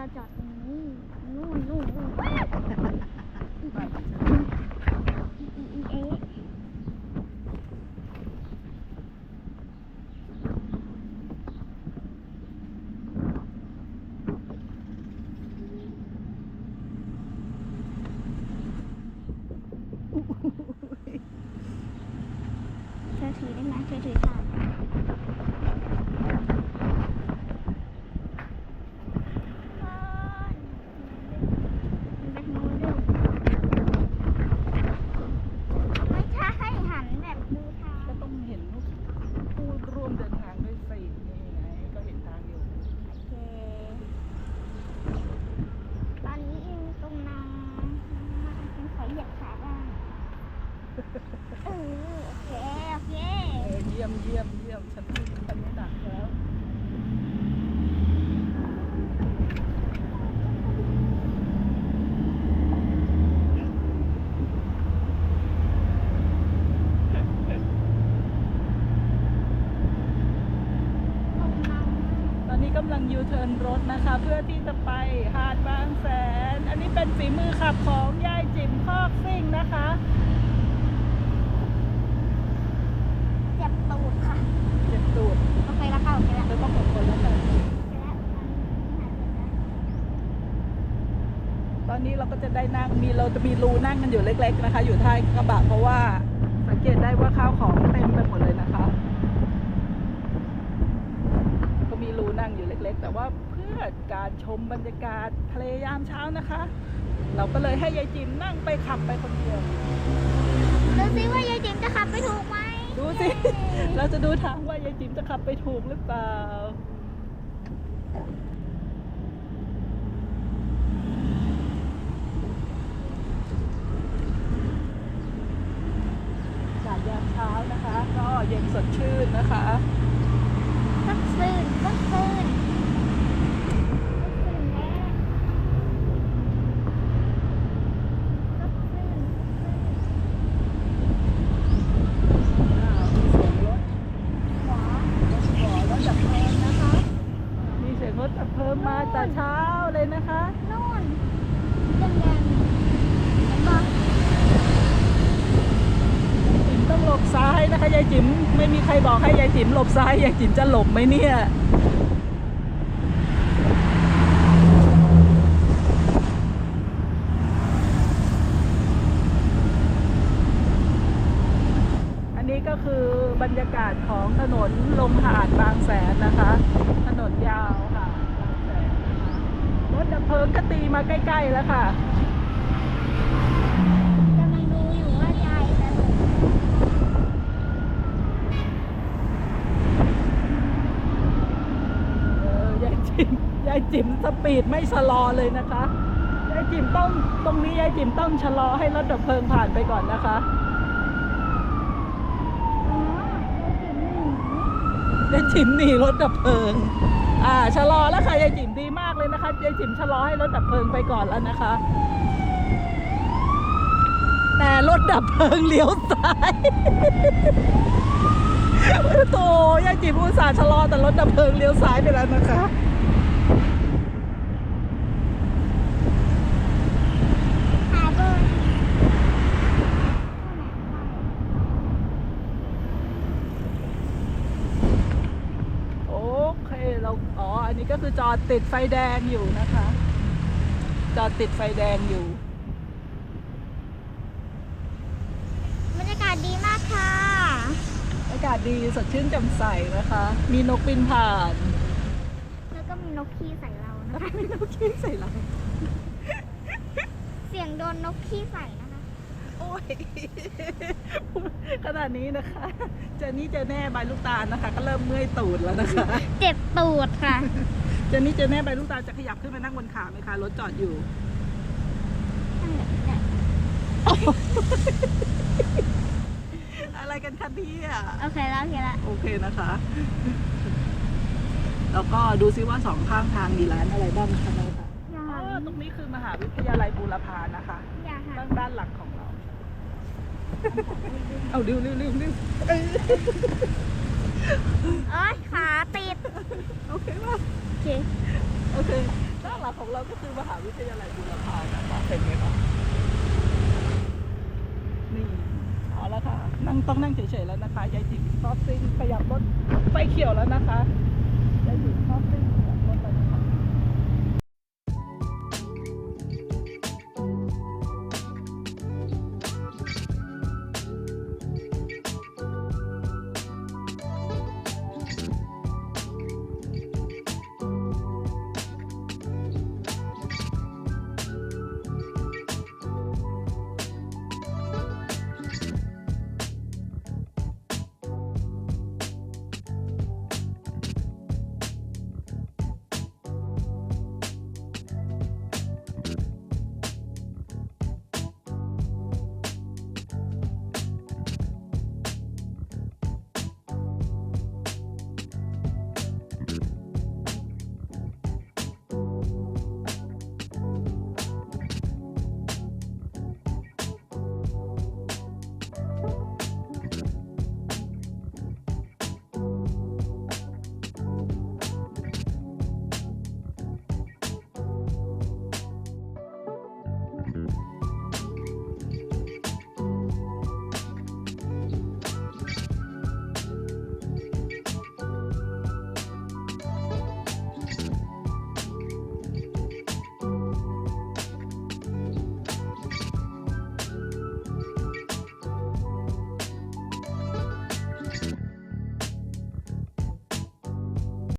เราจอดตรงนี้นู่นนู่นนู่นอีอีอีเอ๊ะ เธอถือได้ไหมเธอถือถ่านเป็นมูดูไม่ใช่หันแบบดูทาง ก็ต้องเห็นผู้ร่ว มเดินทางด้วยสินี่ไงก็เห็นทางอยู่ โอเค ตอนนี้อยู่ตรงนาเป็นขอเหยียบขาบ้างเออโอเค โอเค เออเยี่ยมเยี่ยมเยี่ยมฉันฉันไม่ดักเลย ตรงนา ตอนนี้กำลังยูเทิร์นรถนะคะ เพื่อที่จะไปหาดบางแสน อันนี้เป็นฝีมือขับของยายจิ๋มคอกซิ่งนะคะเจ็บตูดค่ะเจ็บตูดโอเคแล้วค่ะโอเคแล้วเธอต้องอดทนแล้วกันโอเคแล้วอันนี้หาเสร็จแล้วตอนนี้เราก็จะได้นั่งมีเราจะมีรูนั่งกันอยู่เล็ก ๆ นะคะ อยู่ท้ายกระบะเพราะว่าสังเกตได้ว่าข้าวของเต็มไปหมดเลยนะคะ ก็มีรู นั่งอยู่เล็กๆ แต่ว่าเพื่อการชมบรรยากาศทะเลยามเช้านะคะ เราก็เลยให้ยายจิมนั่งไปขับไปคนเดียว ดูซิว่ายายจิ๋มจะขับไปถูกไหมดูสิ เราจะดูทางว่ายายจิมจะขับไปถูกหรือเปล่า อากาศยามเช้านะคะ ก็เย็นสดชื่นนะคะ สักซื่นสักซื่นสักซื่นแน่สักซื่น อ้าวมีเสียงรถ ขวาร ถขอรถดับเพลิงนะคะ มีเสียงรถดับเพลิงมาแต่เช้าเลยนะคะ นู่นยังยังเห็นปะ จิ๋มต้องหลบซ้ายนะคะยายจิ๋มไม่มีใครบอกให้ยายจิ๋มหลบซ้ายยายจิ๋มจะหลบไหมเนี่ยอันนี้ก็คือบรรยากาศของถนนลงหาดบางแสนนะคะ ถนนยาวค่ะบางแสนนะคะรถดับเพลิงก็ตีมาใกล้ ๆ แล้วค่ะ กำลังดูอยู่ว่ายายจะลง เออยายจิ๋มยาย จิ๋มสปีดไม่ชะลอเลยนะคะยายจิ๋มต้องตรงนี้ยายจิ๋มต้องชะลอให้รถดับเพลิงผ่านไปก่อนนะคะอ๋อยายจิ๋มหนียายจิ๋มหนีรถดับเพลิง อ่าชะลอแล้วค่ะยายจิ๋มดีมากเลยนะคะยายจิ๋มชะลอให้รถดับเพลิงไปก่อนแล้วนะคะ แต่รถดับเพลิงเลี้ยวซ้ายโตยายจิ๋มอุตส่าห์ชะลอแต่รถดับเพลิงเลี้ยวซ้ายไปแล้วนะคะ หาเบอร์ โอ เคเราอ๋ออันนี้ก็คือจอดติดไฟแดงอยู่นะคะ จอดติดไฟแดงอยู่บรรยากาศดีมากค่ะอากาศดีสดชื่นแจ่มใสนะคะ มีนกบินผ่าน แล้วก็มีนกขี้ใส่เรานะคะ มีนกขี้ใส่เรา เสียงโดนนกขี้ใส่นะคะโอ้ยขนาดนี้นะคะเจนนี่เจอแน่ใบลูกตาลนะคะ ก็เริ่มเมื่อยตูดแล้วนะคะ เจ็บตูดค่ะ เจนนี่เจอแน่ใบลูกตาลจะขยับขึ้นมานั่งบนขาไหมคะรถจอดอยู่ อะไรกันคะเนี่ยโอเคแล้วโอเคแล้วโอเคนะคะ แล้วก็ดูซิว่าสองข้างทางมีร้านอะไรบ้างนะคะน้องคะอย่าอ๋หัอนตรงนี้คือมหาวิทยาลัยบูรพานะคะ อย่าหัด้านนด้านหลังของ เราเอาเร็วเร็วเร็วเร็วเออโอ้ยขาติด โอเคป่ะโอเค โอเคก็หลักของเราก็คือมหาวิทยาลัยบูรพานะคะเป็นไงคะนี่เอาละค่ะ นั่งต้องนั่งเฉยๆแล้วนะคะยายติ๋มซอฟซิ่งขยับรถไฟเขียวแล้วนะคะยายติ๋ม